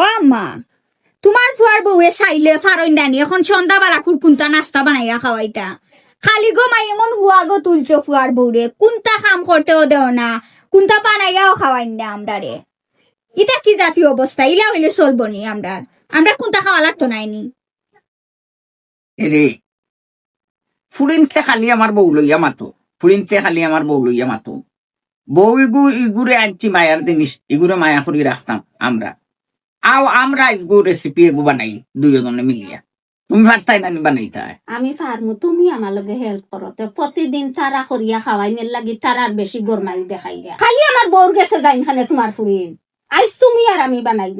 ও আম্মা, তোমার ফুয়ার বউয়ে চাইলে ফারইন ডানি এখন সন্ধ্যাবেলা কুরকুন্তা নাস্তা বানাইয়া খাওয়াইতা। খালি গমাই এমন হুয়া গো তুলছো ফুয়ার বউরে, কোনটা কাম করতেও দেও না, কোনটা বানাইয়াও খাওয়াইন না আমরারে। এটা কি জাতীয় অবস্থা? ইলা হইলে চলবো নি আমরার আমরা কোনটা খাওয়া লাগতো নাইনি রে ফুরিনতে খালি আমার বউ লইয়া মাতো ফুরিনতে খালি আমার বউ লইয়া মাতো। বউ ইগু, ইগুরে আনছি মায়ার জিনিস, ইগুরে মায়া করি রাখতাম আমরা। আও আমরা ইগু রেসিপি এগু বানাই দুইজনে মিলিয়া। তুমি পারতাই না বানাইতা আমি ফার্মু তুমি আমার লগে হেল্প করো। তো প্রতিদিন তারা করিয়া খাওয়াই নের লাগি তারার বেশি গরমাই দেখাই গিয়া খালি আমার বউর গেছে যাইন খানে তোমার ফুরিন। আইস তুমি আর আমি বানাই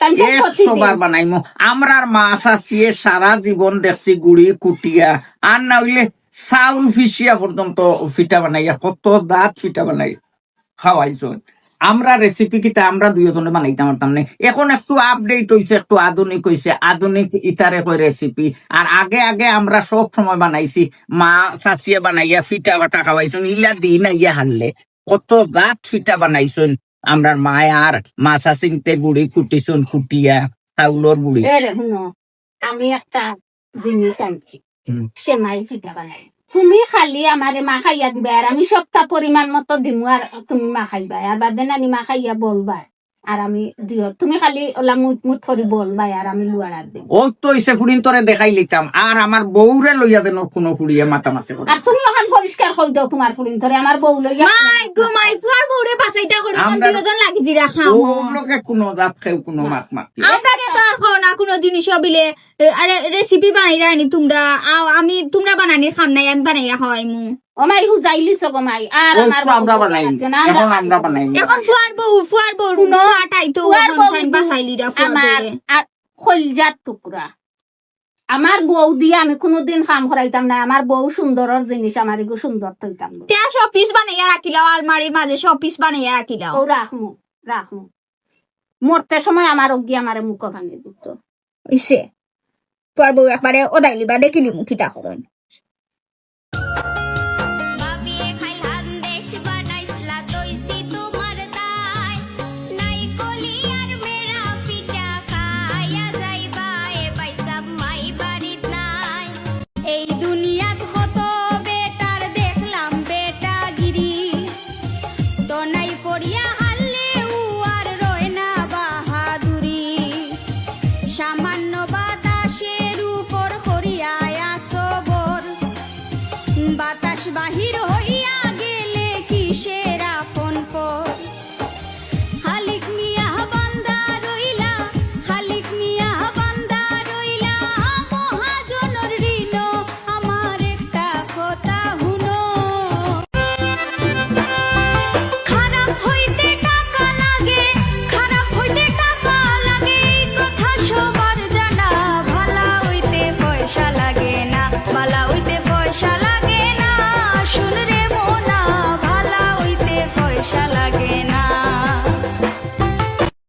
তাই তো একশো প্রতিদিন। বার বানাইমু। আমরার মাছ আসিয়ে সারা জীবন দেখছি গুড়ি কুটিয়া। আর না হইলে চাউল ফিসিয়া পর্যন্ত ফিটা বানাইয়া কত দাঁত ফিটা বানাই খাওয়াইছো। আমরা রেসিপি কিতা আমরা দুইজনে বানাইতাম পারতাম না। এখন একটু আপডেট হইছে একটু আধুনিক হইছে। আধুনিক ইতারে কই রেসিপি আর আগে আগে আমরা সব সময় বানাইছি মা চাচিয়ে বানাইয়া ফিটা বাটা খাওয়াইছুন ইলা দিন ইয়া হারলে কত দাঁত ফিটা বানাইছুন। আমরার মায় আর মা চাচিনতে গুড়ি কুটিছুন কুটিয়া চাউলর গুড়ি। আমি একটা জিনিস আনছি। হুম। সেমাই ফিটা বানাই। তুমি খালি আমারে মা খাইয়া দিবা আর আমি সপ্তাহ পরিমাণ মতো দিমু আর তুমি মা খাইবা। আর বাদে নানি মা খাইয়া বলবা আর আমি দিও। তুমি খালি ওলা মুট মুট করে বলবা আর আমি লুয়ার আর দিম। ও তো ইসে ফুড়িন তোরে দেখাই লিতাম আর আমার বউরে লইয়া দেন কোনো ফুড়িয়ে মাথা মাথে করে। আর তুমি ওখান পরিষ্কার কই দাও তোমার ফুলিন ধরে আমার বউ লইয়া মাই গো মাই ফুয়ার বউরে বাসাইটা করি কোন আমরা- দুজন লাগি জিরা খাও ও লোকে কোনো জাত খেউ কোনো মাত মাত। আমরারে তো আর খাও না কোনো জিনিস বিলে আরে রেসিপি বানাই রানি তোমরা। আমি তোমরা বানানি খাম নাই আমি বানাইয়া খাওয়াইমু। ও মাই হু যাইলিস গো মাই। আর আমার আমরা বউ বানাই এখন আমরা বানাই এখন ফুয়ার বউ ফুয়ার বউ আটাই তো এখন বাসাইলি রা আমার খলজার টুকরা। আমার বউ দিয়ে আমি কোনোদিন কাম করাইতাম না আমার বউ সুন্দরের জিনিস আমার এগুলো সুন্দর থইতাম। তে সব পিস বানাইয়া রাখিলাও আলমারির মাঝে সব পিস বানাইয়া রাখিলাও। ও রাখমু রাখমু। মরতে সময় আমার অগ্গি আমার মুখ ভাঙে দিত। ইসে তোর বউ একবারে ওদাইলি বা দেখিলি মুখিতা করন Bajiro.